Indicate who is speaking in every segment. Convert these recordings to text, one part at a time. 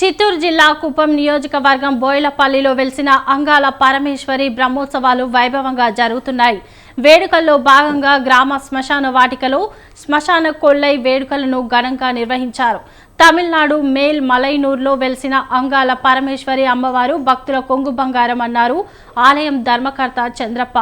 Speaker 1: చిత్తూరు జిల్లా కుప్పం నియోజకవర్గం బోయిలపల్లిలో వెలిసిన అంగాల పరమేశ్వరి బ్రహ్మోత్సవాలు వైభవంగా జరుగుతున్నాయి. వేడుకల్లో భాగంగా గ్రామ శ్మశాన వాటికలో శ్మశాన కొల్లై వేడుకలను ఘనంగా నిర్వహించారు. తమిళనాడు మేల్ మలైనూరులో వెలిసిన అంగాల పరమేశ్వరి అమ్మవారు భక్తుల కొంగు బంగారం అన్నారు. ఆలయం ధర్మకర్త చంద్రప్ప.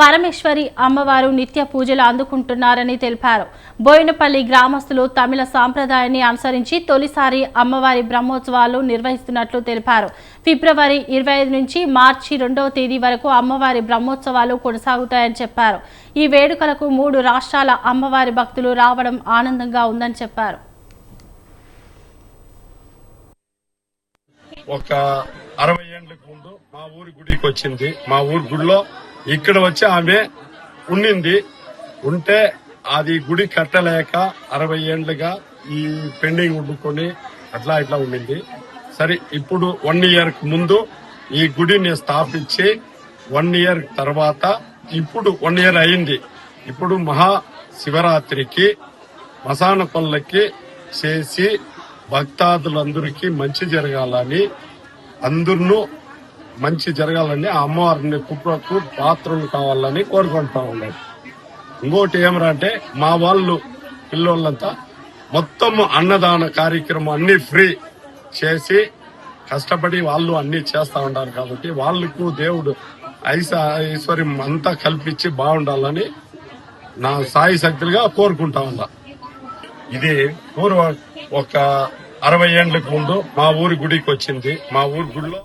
Speaker 1: పరమేశ్వరి అమ్మవారు నిత్య పూజలు అందుకుంటున్నారని తెలిపారు. బోయినపల్లి గ్రామస్తులు తమిళ సాంప్రదాయాన్ని అనుసరించి తొలిసారి అమ్మవారి బ్రహ్మోత్సవాలు నిర్వహిస్తున్నట్లు తెలిపారు. ఫిబ్రవరి ఇరవై ఐదు నుంచి మార్చి రెండవ తేదీ వరకు అమ్మవారి బ్రహ్మోత్సవాలు కొనసాగుతాయని చెప్పారు. ఈ వేడుకలకు మూడు రాష్ట్రాల అమ్మవారి భక్తులు రావడం ఆనందంగా ఉందని చెప్పారు.
Speaker 2: ఒక అరవై ఏళ్ళకు ముందు మా ఊరి గుడికి వచ్చింది మా ఊరి గుడిలో ఇక్కడ వచ్చి ఆమె ఉండింది ఉంటే అది గుడి కట్టలేక అరవై ఏండ్లుగా ఈ పెండింగ్ ఉండుకొని అట్లా ఇట్లా ఉండింది సరే ఇప్పుడు వన్ ఇయర్ ముందు ఈ గుడిని స్థాపించి వన్ ఇయర్ తర్వాత ఇప్పుడు వన్ ఇయర్ అయింది. ఇప్పుడు మహా శివరాత్రికి మసాన పనులకి చేసి భక్తాదులందరికీ మంచి జరగాలని అందరినూ మంచి జరగాలని ఆ అమ్మవారిని కుప్పకు పాత్రలు కావాలని కోరుకుంటా ఉన్నాడు ఇంకోటి ఏమరా అంటే మా వాళ్ళు పిల్లోళ్ళంతా మొత్తం అన్నదాన కార్యక్రమం అన్ని ఫ్రీ చేసి కష్టపడి వాళ్ళు అన్ని చేస్తా ఉంటారు కాబట్టి వాళ్ళకు దేవుడు ఐస ఐశ్వర్యం అంతా కల్పించి బాగుండాలని నా సాయి శక్తులుగా కోరుకుంటా ఉన్నా. ఇది పూర్వ ఒక అరవై ఏండ్లకు ముందు మా ఊరి గుడికి వచ్చింది. మా ఊరి గుడిలో